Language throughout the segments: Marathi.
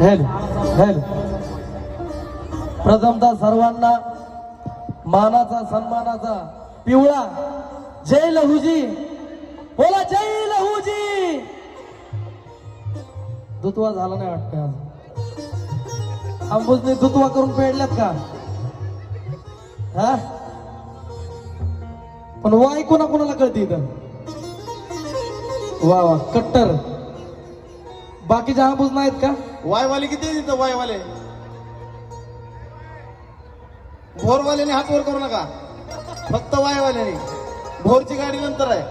हॅलो हॅलो प्रथमता सर्वांना मानाचा सन्मानाचा पिवळा जय लहूजी. बोला जय लहूजी. दुत्वा झाला नाही वाटतं आज. अंबुजने दुत्वा करून पेडल्यात का? हा? पण वाय कोणा कोणाला कळते इथं? वा वा कट्टर. बाकीच्या अंबुज नाहीत का? वायवाले किती आहे तिथं वायवाले? भोरवाल्याने हात वर करू नका. फक्त वायवाल्याने. भोरची गाडी नंतर आहे.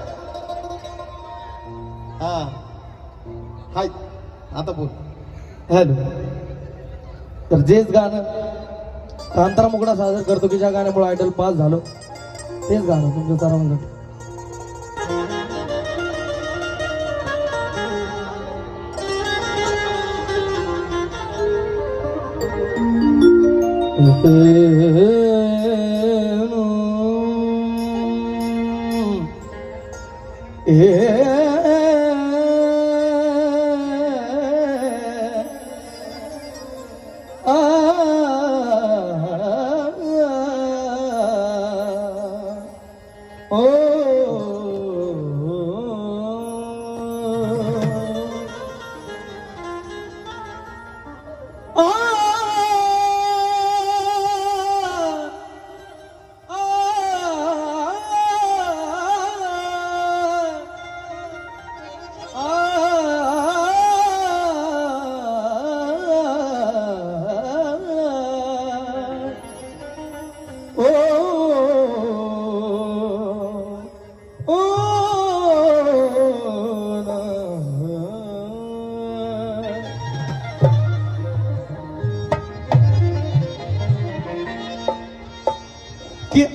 हा. हाय. आता बोल. हॅलो. तर जेच गाणं कांतारा मुकडा सादर करतो की ज्या गाण्यामुळे आयडल पास झालो तेच गाणं तुमचं सर्वांसाठी कि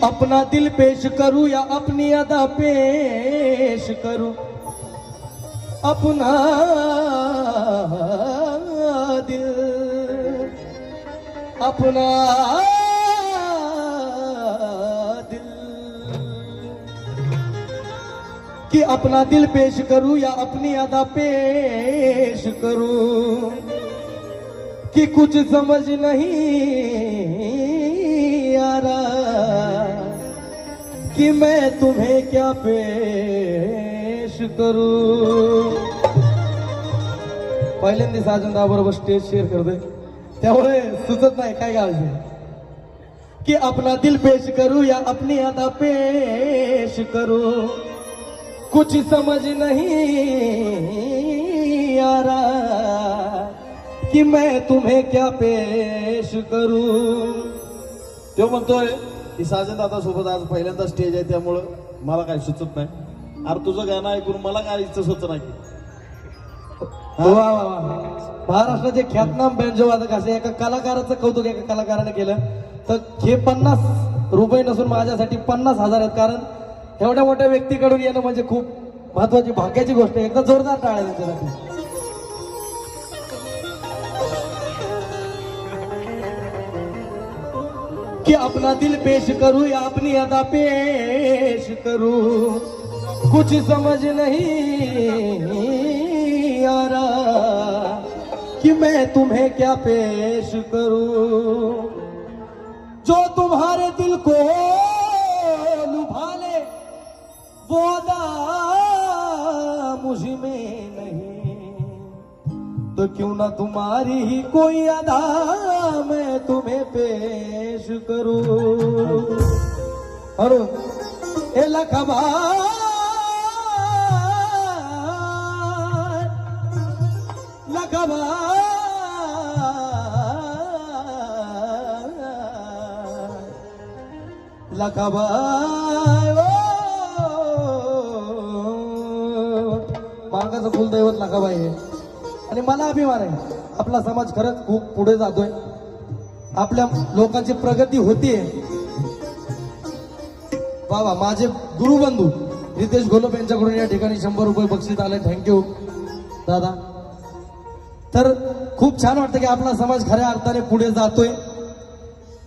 अपना दिल पेश करू या अपनी अदा पेश करू? अपना दिल अपना दिल। कि अपना दिल पेश करूं या अपनी अदा पेश करूं? कि कुछ समझ नहीं कि मैं तुम्हें क्या पेश करूं? पहिल्यांदा साजन बरोबर स्टेज शेअर करतोय. त्यामुळे सुचत नाही काय काळजी कि अपना दिल पेश करूं या अपनी अदा पेश करूं? कुछ समझ नहीं आ रहा कि मैं तुम्हें क्या पेश करूं? तो म्हणतोय ती साजन दादा सोबत आज पहिल्यांदा स्टेज आहे त्यामुळं मला काही सुचत नाही. अरे तुझं गाणं ऐकून मला काय इच्छा सुचत नाही. वा वा वा महाराष्ट्राचे ख्यातनाम बँजोवादक असे एका कलाकाराचं कौतुक एका कलाकाराने केलं. तर हे पन्नास रुपये नसून माझ्यासाठी पन्नास हजार आहेत. कारण एवढ्या मोठ्या व्यक्तीकडून येणं म्हणजे खूप महत्वाची भाग्याची गोष्ट आहे. एकदा जोरदार टाळ्या त्यांच्यासाठी कि अपना दिल पेश करूँ या अपनी अदा पेश करूँ? कुछ समझ नहीं आ रहा कि मैं तुम्हें क्या पेश करूँ? जो तुम्हारे दिल को लुभा ले, वो अदा मुझमें तो क्यों ना तुम्हारी ही कोई अदा मैं तुम्हें पेश करूं? अरुण ए लखबार लखबार लखाबाय मार्गाचं कुलदैवत लखाबाई आहे. आणि मला अभिमान आहे. आपला समाज खरंच खूप पुढे जातोय. आपल्या लोकांची प्रगती होतीये. बाबा माझे गुरुबंधू रितेश गोलोब यांच्याकडून या ठिकाणी शंभर रुपये बक्षीस आले. थँक्यू दादा. तर खूप छान वाटतं की आपला समाज खऱ्या अर्थाने पुढे जातोय.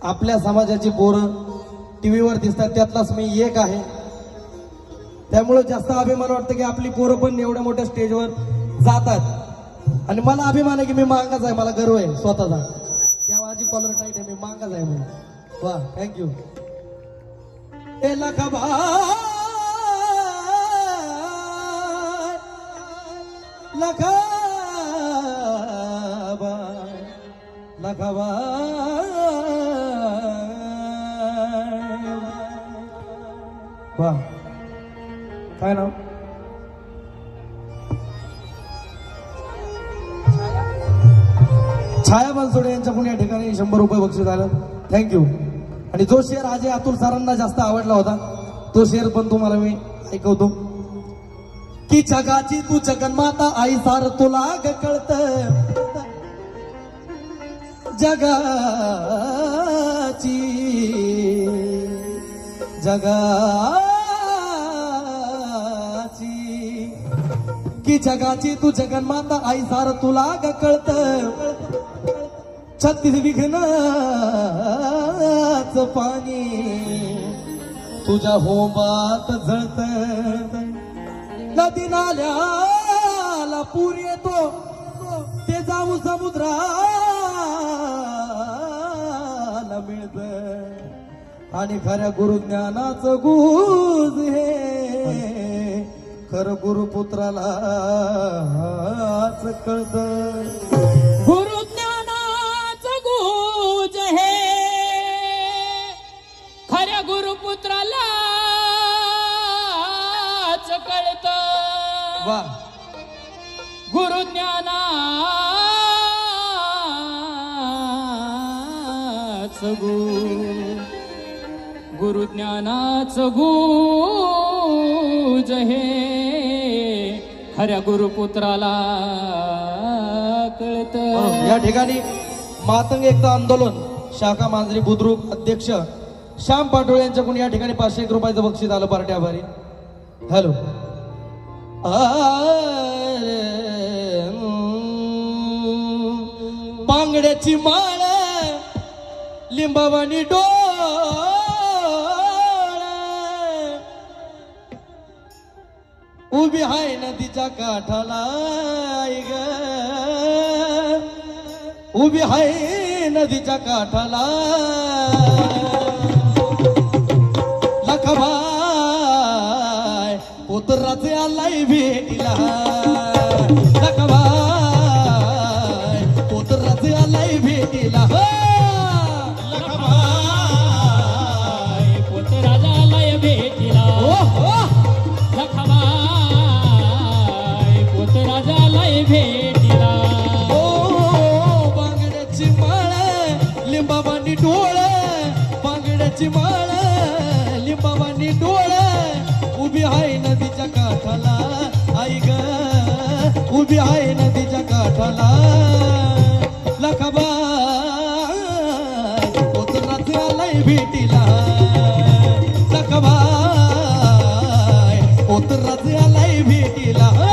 आपल्या समाजाची पोरं टीव्हीवर दिसतात त्यातलाच मी एक आहे. त्यामुळे जास्त अभिमान वाटतं की आपली पोरं पण एवढ्या मोठ्या स्टेजवर जातात. आणि मला अभिमान आहे की मी मागाच आहे. मला गर्व आहे स्वतःचा. त्या माझी कॉलर टाईट आहे मी मागाच आहे म्हणून. वा थँक्यू ए लखबा लखबा लखबा वा. काय नाव? छाया बनसोडे यांच्याकडून या ठिकाणी शंभर रुपये बक्षीस आलं. थँक्यू आणि जो शेअर अजय अतुल सरांना जास्त आवडला होता तो शेअर पण तुम्हाला मी ऐकवतो. की जगाची तू जगन्माता आई सार तुला ग कळत. जगाची जगाची. की जगाची तू जगन्माता आई सार तुला ग कळत. छत्तीस विघ्नाच पाणी तुझ्या होमात जळत. नदी नाल्याला पूर येतो. ते जाऊ समुद्राला मिळत. आणि खऱ्या गुरुज्ञानाचं गुज हे. खरं गुरुपुत्रालाच कळत. खऱ्या गुरुपुत्रालाच कळत. वा. गुरुज्ञानाचं गु. गुरुज्ञानाचं गुज हे. खऱ्या गुरुपुत्राला कळत. या ठिकाणी मातंग एकता आंदोलन शाखा मांजरी बुद्रुक अध्यक्ष श्याम पाटोळे यांच्याकडून या ठिकाणी पाचशे एक रुपयाचं बक्षीस आलं पार्टी आभारी हॅलो. बांगड्याची माळ लिंबावानी डो उभी आहे नदीच्या काठाला ग. उभी आहे नदीच्या काठाला. लखबाय पुत्राचे आलाय भेटीला. लखबाय पुत्राचे आलाय भेटीला. बांगड्याची माळ लिंबाबानी डोळ बांगड्याची माळ उभी आहे नदीच्या काठाला. लखबाय उतराचे आलाय भेटीला. लखबाय उतराचे आलाय भेटीला.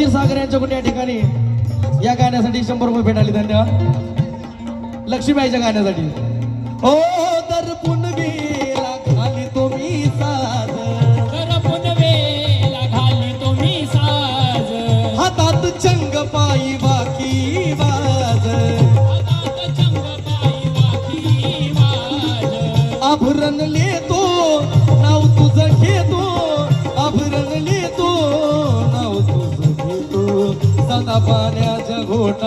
सागर क्षीरसागर यांच्याकडून या ठिकाणी? या गाण्यासाठी शंभर रुपये भेटाले धन्यवाद. लक्ष्मीबाईच्या गाण्यासाठी. ओ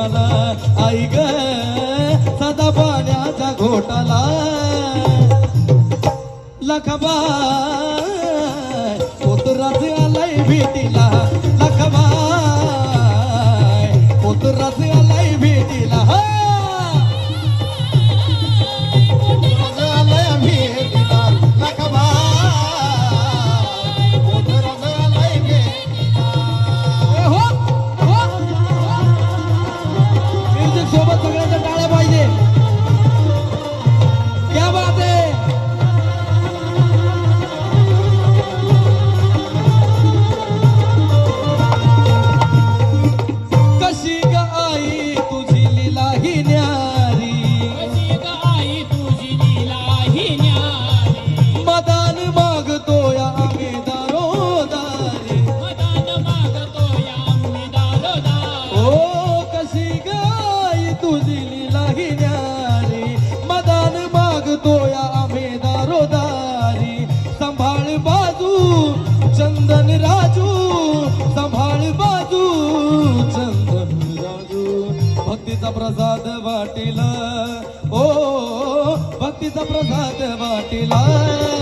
घोटाला आई ग सदा पाण्याचा घोटाला. चंदन राजू संभाळ बाजू चंदन राजू. भक्तीचा प्रसाद वाटिला. ओ भक्तीचा प्रसाद वाटिला.